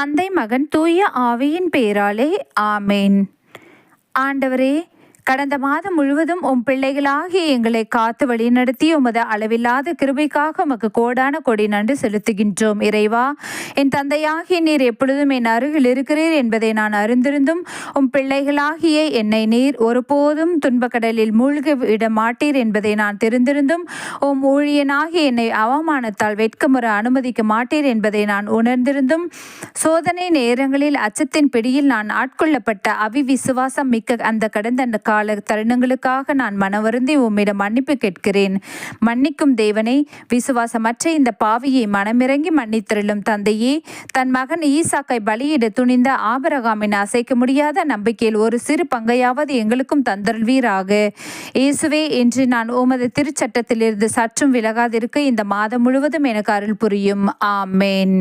தந்தை மகன் தூய ஆவியின் பேராலே ஆமேன். ஆண்டவரே கடந்த மாதம் முழுவதும் உம் பிள்ளைகளாகி எங்களை காத்து வழிநடத்தி உமது அளவில்லாத கிருபைக்காக உமக்கு கோடான கொடி நன்றி செலுத்துகின்றோம். இறைவா என் தந்தையாகிய நீர் எப்பொழுதும் என் அருகில் இருக்கிறீர் என்பதை நான் அறிந்திருந்தும் உம் பிள்ளைகளாகிய என்னை நீர் ஒருபோதும் துன்பக்கடலில் மூழ்க விட மாட்டீர் என்பதை நான் தெரிந்திருந்தும் உம் ஊழியனாகி என்னை அவமானத்தால் வெட்கமுற அனுமதிக்க மாட்டீர் என்பதை நான் உணர்ந்திருந்தும் சோதனை நேரங்களில் அச்சத்தின் பிடியில் நான் ஆட்கொள்ளப்பட்ட அவிவிசுவாசம் மிக்க அந்த கடந்த கால தருணங்களுக்காக நான் மனவருந்தி உம்மிடம் மன்னிப்பு கேட்கிறேன். மன்னிக்கும் தேவனை விசுவாசமற்ற இந்த பாவியை மனமிறங்கி மன்னித்திருளும் தந்தையே தன் மகன் ஈசாக்கை பலியிட துணிந்த ஆபரகாமின் அசைக்க முடியாத நம்பிக்கையில் ஒரு சிறு பங்கையாவது எங்களுக்கும் தந்தருள்வீராக. இயேசுவே என்று நான் உமது திருச்சட்டத்திலிருந்து சற்றும் விலகாதிருக்க இந்த மாதம் முழுவதும் எனக்கு அருள் புரியும். ஆமேன்.